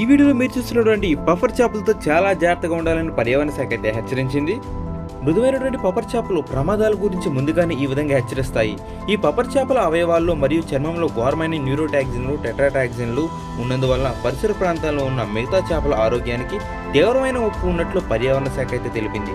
ఈ వీడియోలో మీరు చూస్తున్నటువంటి పఫర్ చేపలతో చాలా జాగ్రత్తగా ఉండాలని పర్యావరణ శాఖ అయితే హెచ్చరించింది. మృదువైనటువంటి పపర్ చేపలు ప్రమాదాల గురించి ముందుగానే ఈ విధంగా హెచ్చరిస్తాయి. ఈ పపర్ చేపల అవయవాల్లో మరియు చర్మంలో ఘోరమైన న్యూరోటాక్సిన్లు టెట్రాటాక్సిన్లు ఉన్నందువల్ల పరిసర ప్రాంతాల్లో ఉన్న మిగతా చేపల ఆరోగ్యానికి తీవ్రమైన ఉప్పు ఉన్నట్లు పర్యావరణ శాఖ అయితే తెలిపింది.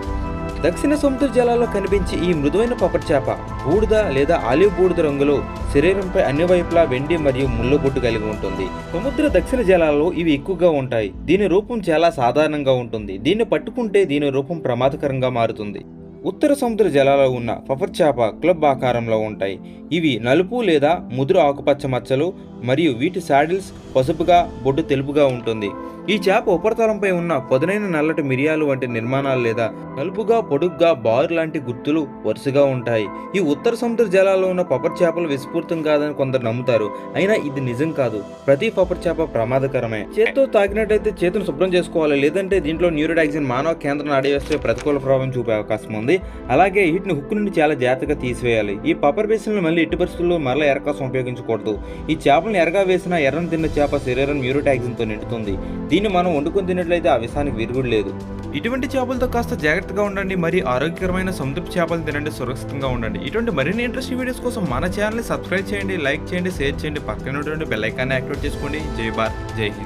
దక్షిణ సముద్ర జలాల్లో కనిపించే ఈ మృదువైన పపర్ చేప బూడిద లేదా ఆలివ్ బూడిద రంగులో శరీరంపై అన్ని వైపులా వెండి మరియు ముళ్ళబొట్టు కలిగి ఉంటుంది. సముద్ర దక్షిణ జలాల్లో ఇవి ఎక్కువగా ఉంటాయి. దీని రూపం చాలా సాధారణంగా ఉంటుంది. దీన్ని పట్టుకుంటే దీని రూపం ప్రమాదకరంగా మారుతుంది. ఉత్తర సముద్ర జలాలలో ఉన్న పఫర్ చేప క్లబ్ ఆకారంలో ఉంటాయి. ఇవి నలుపు లేదా ముదురు ఆకుపచ్చ మచ్చలు మరియు వీటి శాడిల్స్ పసుపుగా బొడ్డు తెలుపుగా ఉంటుంది. ఈ చేప ఉపరితలంపై ఉన్న పదునైన నల్లటి మిరియాలు వంటి నిర్మాణాలు లేదా నలుపుగా పొడుగ్గా బారు లాంటి గుర్తులు వరుసగా ఉంటాయి. ఈ ఉత్తర సముద్ర జలాల్లో ఉన్న పపర్ చేపలు విస్ఫూర్తం కాదని కొందరు నమ్ముతారు. అయినా ఇది నిజం కాదు. ప్రతి పపర్ చేప ప్రమాదకరమే. చేత్తో తాకినట్టయితే చేతును శుభ్రం చేసుకోవాలి. లేదంటే దీంట్లో న్యూరోడాక్సిన్ మానవ కేంద్రం ఆడవేస్తే ప్రతికూల ప్రభావం చూపే అవకాశం ఉంది. అలాగే వీటిని హుక్ నుండి చాలా జాగ్రత్తగా తీసివేయాలి. ఈ పపర్ బేసిన్లు మళ్ళీ ఎట్టి పరిస్థితుల్లో మరల ఎరకాసం ఉపయోగించకూడదు. ఈ చేపలను ఎరగా వేసిన ఎర్రను తిన్న చేప శరీరం మ్యూరోటాక్సిన్తో నిండుతుంది. దీన్ని మనం వండుకొని తిన్నట్లయితే ఆ విషానికి విరుగుడు లేదు. ఇటువంటి చేపలతో కాస్త జాగ్రత్తగా ఉండండి. మరి ఆరోగ్యకరమైన సముద్రపు చేపలు తినండి. సురక్షితంగా ఉండండి. ఇటువంటి మరిన్ని ఇంట్రెస్టింగ్ వీడియోస్ కోసం మన ఛానల్ని సబ్స్క్రైబ్ చేయండి లైక్ చేయండి షేర్ చేయండి. పక్కన ఉన్నటువంటి బెల్ ఐకాన్ని యాక్టివేట్ చేసుకోండి. జై భారత్ జై హింద్.